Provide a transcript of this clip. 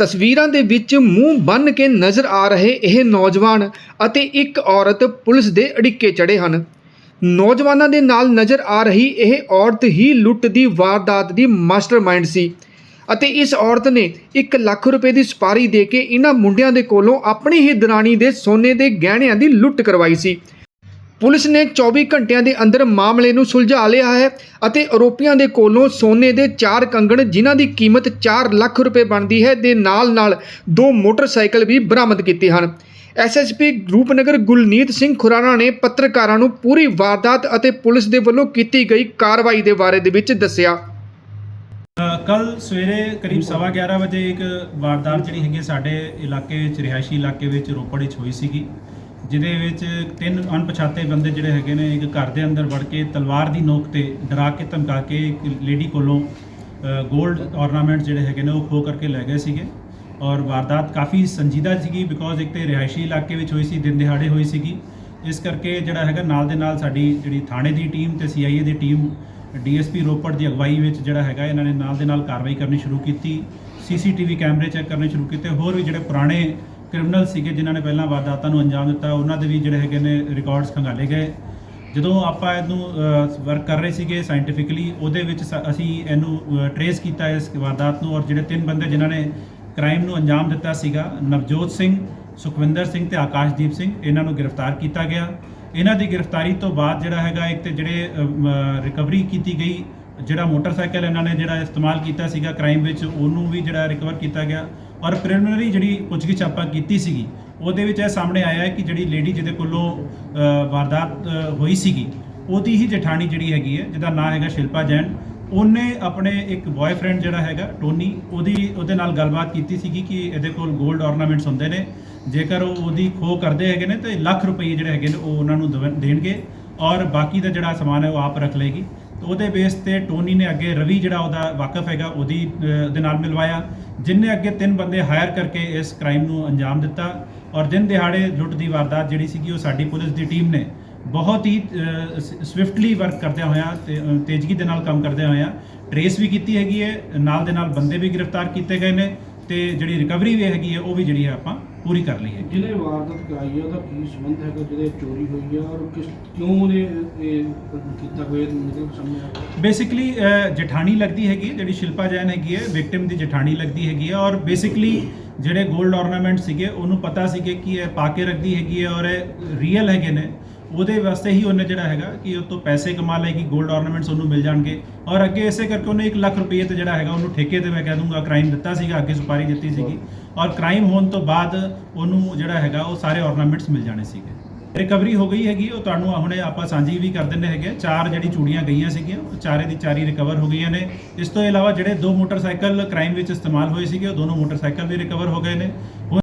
ਤਸਵੀਰਾਂ ਦੇ ਵਿੱਚ ਮੂੰਹ ਬੰਨ ਕੇ ਨਜ਼ਰ ਆ ਰਹੇ ਇਹ ਨੌਜਵਾਨ ਅਤੇ ਇੱਕ ਔਰਤ ਪੁਲਿਸ ਦੇ ਅੜਿੱਕੇ ਚੜੇ ਹਨ। ਨੌਜਵਾਨਾਂ ਦੇ ਨਾਲ ਨਜ਼ਰ ਆ ਰਹੀ ਇਹ ਔਰਤ ਹੀ ਲੁੱਟ ਦੀ ਵਾਰਦਾਤ ਦੀ ਮਾਸਟਰਮਾਈਂਡ ਸੀ ਅਤੇ ਇਸ ਔਰਤ ਨੇ 1 ਲੱਖ ਰੁਪਏ ਦੀ ਸਪਾਰੀ ਦੇ ਕੇ ਇਹਨਾਂ ਮੁੰਡਿਆਂ ਦੇ ਕੋਲੋਂ ਆਪਣੀ ਹੀ ਦਰਾਣੀ ਦੇ ਸੋਨੇ ਦੇ ਗਹਿਣਿਆਂ ਦੀ ਲੁੱਟ ਕਰਵਾਈ ਸੀ। ਪੁਲਿਸ ਨੇ 24 ਘੰਟਿਆਂ ਦੇ ਅੰਦਰ ਮਾਮਲੇ ਨੂੰ ਸੁਲਝਾ ਲਿਆ ਹੈ ਅਤੇ ਆਰੋਪੀਆਂ ਦੇ ਕੋਲੋਂ ਸੋਨੇ ਦੇ 4 ਕੰਗਣ ਜਿਨ੍ਹਾਂ ਦੀ ਕੀਮਤ 4 ਲੱਖ ਰੁਪਏ ਬਣਦੀ ਹੈ, ਦੇ ਨਾਲ-ਨਾਲ ਦੋ ਮੋਟਰਸਾਈਕਲ ਵੀ ਬਰਾਮਦ ਕੀਤੇ ਹਨ। ਐਸਐਸਪੀ ਰੂਪਨਗਰ ਗੁਲਨੀਤ ਸਿੰਘ ਖੁਰਾਣਾ ਨੇ ਪੱਤਰਕਾਰਾਂ ਨੂੰ ਪੂਰੀ ਵਾਰਦਾਤ ਅਤੇ ਪੁਲਿਸ ਦੇ ਵੱਲੋਂ ਕੀਤੀ ਗਈ ਕਾਰਵਾਈ ਦੇ ਬਾਰੇ ਦੇ ਵਿੱਚ ਦੱਸਿਆ। ਕੱਲ ਸਵੇਰੇ ਕਰੀਬ 11:30 ਵਜੇ ਇੱਕ ਵਾਰਦਾਤ ਜਿਹੜੀ ਹੈਗੀ ਹੈ ਸਾਡੇ ਇਲਾਕੇ ਵਿੱਚ, ਰਿਹਾਇਸ਼ੀ ਇਲਾਕੇ ਵਿੱਚ ਰੋਪੜ ਵਿੱਚ ਹੋਈ ਸੀਗੀ। ਜਿਹਦੇ ਵਿੱਚ ਤਿੰਨ ਅਣਪਛਾਤੇ ਬੰਦੇ ਜਿਹੜੇ ਹੈਗੇ ਨੇ, ਇੱਕ ਘਰ ਦੇ ਅੰਦਰ ਵੜ ਕੇ ਤਲਵਾਰ ਦੀ ਨੋਕ ਤੇ ਡਰਾ ਕੇ ਧਮਕਾ ਕੇ ਇੱਕ ਲੇਡੀ ਕੋਲੋਂ 골ਡ ornament ਜਿਹੜੇ ਹੈਗੇ ਨੇ ਉਹ ਖੋ ਕਰਕੇ ਲੈ ਗਏ ਸੀਗੇ। ਔਰ ਵਾਰਦਾਤ ਕਾਫੀ ਸੰਜੀਦਾ ਸੀਗੀ ਬਿਕੋਜ਼ ਇੱਕ ਤੇ ਰਿਹਾਇਸ਼ੀ ਇਲਾਕੇ ਵਿੱਚ ਹੋਈ ਸੀ, ਦਿਨ ਦਿਹਾੜੇ ਹੋਈ ਸੀਗੀ। ਇਸ ਕਰਕੇ ਜਿਹੜਾ ਹੈਗਾ ਨਾਲ ਦੇ ਨਾਲ ਸਾਡੀ ਜਿਹੜੀ ਥਾਣੇ ਦੀ ਟੀਮ ਤੇ ਸੀਆਈਏ ਦੀ ਟੀਮ ਡੀਐਸਪੀ ਰੋਪੜ ਦੀ ਅਗਵਾਈ ਵਿੱਚ ਜਿਹੜਾ ਹੈਗਾ ਇਹਨਾਂ ਨੇ ਨਾਲ ਦੇ ਨਾਲ ਕਾਰਵਾਈ ਕਰਨੀ ਸ਼ੁਰੂ ਕੀਤੀ। ਸੀਸੀਟੀਵੀ ਕੈਮਰੇ ਚੈੱਕ ਕਰਨੇ ਸ਼ੁਰੂ ਕੀਤੇ। ਹੋਰ ਵੀ ਜਿਹੜੇ ਪੁਰਾਣੇ ਕ੍ਰਿਮੀਨਲ ਸੀਗੇ ਜਿਨ੍ਹਾਂ ਨੇ ਪਹਿਲਾਂ ਵਾਰਦਾਤਾਂ ਨੂੰ ਅੰਜਾਮ ਦਿੱਤਾ, ਉਹਨਾਂ ਦੇ ਵੀ ਜਿਹੜੇ ਹੈਗੇ ਨੇ ਰਿਕਾਰਡਸ ਖੰਗਾਲੇ ਗਏ। ਜਦੋਂ ਆਪਾਂ ਇਹਨੂੰ ਵਰਕ ਕਰ ਰਹੇ ਸੀਗੇ ਸਾਇੰਟੀਫਿਕਲੀ ਉਹਦੇ ਵਿੱਚ ਸ- ਅਸੀਂ ਇਹਨੂੰ ਟਰੇਸ ਕੀਤਾ ਇਸ ਵਾਰਦਾਤ ਨੂੰ ਔਰ ਜਿਹੜੇ ਤਿੰਨ ਬੰਦੇ ਜਿਨ੍ਹਾਂ ਨੇ ਕ੍ਰਾਈਮ ਨੂੰ ਅੰਜਾਮ ਦਿੱਤਾ ਸੀਗਾ, ਨਵਜੋਤ ਸਿੰਘ, ਸੁਖਵਿੰਦਰ ਸਿੰਘ ਤੇ ਆਕਾਸ਼ਦੀਪ ਸਿੰਘ, ਇਹਨਾਂ ਨੂੰ ਗ੍ਰਿਫਤਾਰ ਕੀਤਾ ਗਿਆ। ਇਹਨਾਂ ਦੀ ਗ੍ਰਿਫਤਾਰੀ ਤੋਂ ਬਾਅਦ ਜਿਹੜਾ ਹੈਗਾ ਇੱਕ ਤੇ ਜਿਹੜੇ ਰਿਕਵਰੀ ਕੀਤੀ ਗਈ, ਜਿਹੜਾ ਮੋਟਰਸਾਈਕਲ ਇਹਨਾਂ ਨੇ ਜਿਹੜਾ ਇਸਤੇਮਾਲ ਕੀਤਾ ਸੀਗਾ ਕ੍ਰਾਈਮ ਵਿੱਚ, ਉਹਨੂੰ ਵੀ ਜਿਹੜਾ ਰਿਕਵਰ ਕੀਤਾ ਗਿਆ। ਔਰ ਪ੍ਰੀਲਿਮਿਨਰੀ ਜਿਹੜੀ ਪੁੱਛਗਿੱਛ ਆਪਾਂ ਕੀਤੀ ਸੀਗੀ, ਉਹਦੇ ਵਿੱਚ ਇਹ ਸਾਹਮਣੇ ਆਇਆ ਹੈ ਕਿ ਜਿਹੜੀ ਲੇਡੀ ਜਿਹਦੇ ਕੋਲੋਂ ਵਾਰਦਾਤ ਹੋਈ ਸੀਗੀ, ਉਹਦੀ ਹੀ ਜਠਾਣੀ ਜਿਹੜੀ ਹੈਗੀ ਹੈ, ਜਿਹਦਾ ਨਾਮ ਹੈਗਾ ਸ਼ਿਲਪਾ ਜੈਨ, ਉਹਨੇ ਆਪਣੇ ਇੱਕ ਬॉयਫ੍ਰੈਂਡ ਜਿਹੜਾ ਹੈਗਾ, ਟੋਨੀ, ਉਹਦੀ, ਉਹਦੇ ਨਾਲ ਗੱਲਬਾਤ ਕੀਤੀ ਸੀਗੀ ਕਿ ਇਹਦੇ ਕੋਲ 골ਡ ornaments ਹੁੰਦੇ ਨੇ, ਜੇਕਰ ਉਹ ਉਹਦੀ ਖੋ ਕਰਦੇ ਹੈਗੇ ਨੇ, ਤੇ ਲੱਖ ਰੁਪਏ ਜਿਹੜੇ ਹੈਗੇ ਨੇ ਉਹ ਉਹਨਾਂ ਨੂੰ ਦਵ- ਦੇਣਗੇ, ਔਰ ਬਾਕੀ ਦਾ ਜਿਹੜਾ ਸਮਾਨ ਹੈ ਉਹ ਆਪ ਰੱਖ ਲਏਗੀ। ਉਹਦੇ ਬੇਸ ਤੇ ਟੋਨੀ ਨੇ ਅੱਗੇ ਰਵੀ ਜਿਹੜਾ ਉਹਦਾ ਵਾਕਫ ਹੈਗਾ ਉਹਦੀ ਦੇ ਨਾਲ ਮਿਲਵਾਇਆ ਜਿਨਨੇ ਅੱਗੇ ਤਿੰਨ ਬੰਦੇ ਹਾਇਰ ਕਰਕੇ ਇਸ ਕ੍ਰਾਈਮ ਨੂੰ ਅੰਜਾਮ ਦਿੱਤਾ ਔਰ ਦਿਨ ਦਿਹਾੜੇ ਲੁੱਟ ਦੀ ਵਾਰਦਾਤ ਜਿਹੜੀ ਸੀਗੀ ਉਹ ਸਾਡੀ ਪੁਲਿਸ ਦੀ ਟੀਮ ਨੇ ਬਹੁਤ ਹੀ ਸਵਿਫਟਲੀ ਵਰਕ ਕਰਦਿਆਂ ਹੋਇਆਂ ਤੇ, ਤੇਜ਼ਗੀ ਦੇ ਨਾਲ ਕੰਮ ਕਰਦਿਆਂ ਹੋਇਆਂ ਟਰੇਸ ਵੀ ਕੀਤੀ ਹੈਗੀ ਹੈ ਨਾਲ ਦੇ ਨਾਲ ਬੰਦੇ ਵੀ ਗ੍ਰਿਫਤਾਰ ਕੀਤੇ ਗਏ ਨੇ ਤੇ ਜਿਹੜੀ ਰਿਕਵਰੀ ਵੀ ਹੈਗੀ ਹੈ ਉਹ ਵੀ ਜਿਹੜੀ ਹੈ ਆਪਾਂ ਪੂਰੀ ਕਰ ਲਈ ਹੈ। ਜਿਹਨੇ ਵਾਰਦਾਤ ਕਰਾਈ ਹੈ ਉਹਦਾ ਕੀ ਸੰਬੰਧ ਹੈਗਾ ਜਿਹਦੇ ਚੋਰੀ ਹੋਈ ਹੈ ਔਰ ਕਿਸ ਕਿਉਂ ਉਹਨੇ ਇਹ ਕੀਤਾ ਨਿਕਲ ਸਾਹਮਣੇ ਆਇਆ ਬੇਸਿਕਲੀ ਜਠਾਣੀ ਲੱਗਦੀ ਹੈਗੀ ਹੈ, ਜਿਹੜੀ ਸ਼ਿਲਪਾ ਜੈਨ ਹੈਗੀ ਹੈ ਵਿਕਟਿਮ ਦੀ ਜਠਾਣੀ ਲੱਗਦੀ ਹੈਗੀ ਹੈ ਔਰ ਬੇਸਿਕਲੀ ਜਿਹੜੇ 골ਡ ornament ਸੀਗੇ ਉਹਨੂੰ ਪਤਾ ਸੀਗੇ ਕਿ ਇਹ ਪਾ ਕੇ ਰੱਖਦੀ ਹੈਗੀ ਹੈ ਔਰ ਇਹ ਰੀਅਲ ਹੈਗੇ ਨੇ। ਉਹਦੇ ਵਾਸਤੇ ਹੀ ਉਹਨੇ ਜਿਹੜਾ ਹੈਗਾ ਕਿ ਉਹ ਤੋਂ ਪੈਸੇ ਕਮਾ ਲਏਗੀ 골ਡ ornaments ਉਹਨੂੰ ਮਿਲ ਜਾਣਗੇ। ਔਰ ਅੱਗੇ ਇਸੇ ਕਰਕੇ ਉਹਨੇ 1 ਲੱਖ ਰੁਪਏ ਤੇ ਜਿਹੜਾ ਹੈਗਾ ਉਹਨੂੰ ਠੇਕੇ ਤੇ ਮੈਂ ਕਹਿ ਦੂੰਗਾ ਕ੍ਰਾਈਮ ਦਿੱਤਾ ਸੀਗਾ, ਅੱਗੇ ਸੁਪਾਰੀ ਦਿੱਤੀ ਸੀਗੀ। ਔਰ ਕ੍ਰਾਈਮ ਹੋਣ ਤੋਂ ਬਾਅਦ ਉਹਨੂੰ ਜਿਹੜਾ ਹੈਗਾ ਉਹ ਸਾਰੇ ornaments ਮਿਲ ਜਾਣੇ ਸੀਗੇ। ਰਿਕਵਰੀ ਹੋ ਗਈ ਹੈਗੀ, ਉਹ ਤੁਹਾਨੂੰ ਹੁਣੇ ਆਪਾਂ ਸਾਂਝੀ ਵੀ ਕਰ ਦਿੰਦੇ ਹੈਗੇ ਚਾਰ ਜਿਹੜੀ ਚੂੜੀਆਂ ਗਈਆਂ ਸੀਗੀਆਂ, ਉਹ ਚਾਰੇ ਦੀ ਚਾਰੀ ਰਿਕਵਰ ਹੋ ਗਈਆਂ ਨੇ। ਇਸ ਤੋਂ ਇਲਾਵਾ ਜਿਹੜੇ ਦੋ ਮੋਟਰਸਾਈਕਲ ਕ੍ਰਾਈਮ ਵਿੱਚ ਇਸਤੇਮਾਲ ਹੋਏ ਸੀਗੇ, ਉਹ ਦੋਨੋਂ ਮੋਟਰਸਾਈਕਲ ਵੀ ਰਿਕਵਰ ਹੋ ਗਏ ਨੇ। ਹੁਣ